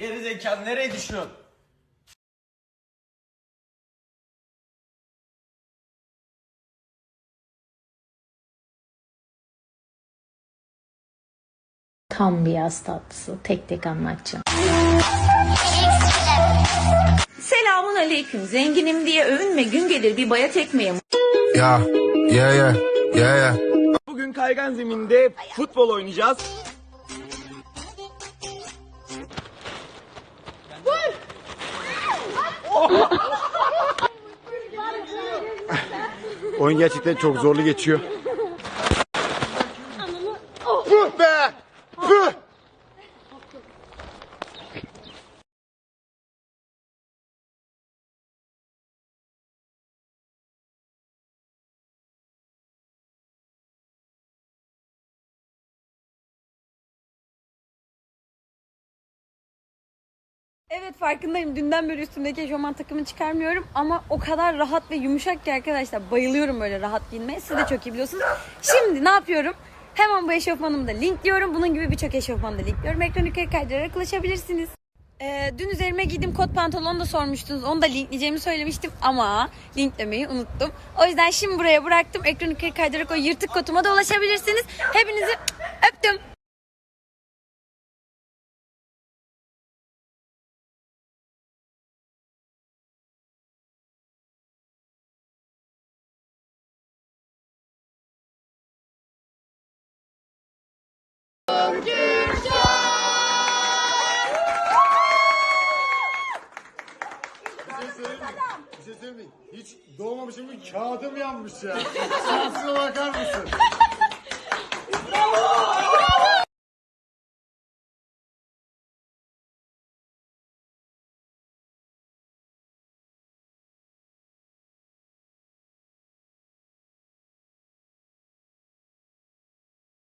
Geri zekalı nereye düşüyorsun? Tam bir yaz tatlısı. Tek tek anlatacağım. Selamun aleyküm. Zenginim diye övünme gün gelir bir bayat ekmeğe Yeah, yeah, yeah, yeah, yeah. Bugün kaygan zeminde futbol oynayacağız. Oyun gerçekten çok zorlu geçiyor. Evet farkındayım. Dünden beri üstümdeki eşofman takımını çıkarmıyorum ama o kadar rahat ve yumuşak ki arkadaşlar. Bayılıyorum böyle rahat giyinmeye. Siz de çok iyi biliyorsunuz. Şimdi ne yapıyorum? Hemen bu eşofmanımı da linkliyorum. Bunun gibi birçok eşofmanı da linkliyorum. Ekran yukarı kaydırarak ulaşabilirsiniz. Ee, dün üzerime giydiğim kot pantolonu da sormuştunuz. Onu da linkleyeceğimi söylemiştim ama linklemeyi unuttum. O yüzden şimdi buraya bıraktım. Ekran yukarı kaydırarak o yırtık kotuma da ulaşabilirsiniz. Hepinizi öptüm. Şey? Hiç doğmamışım gibi kağıdım yanmış ya. Şansına bakar?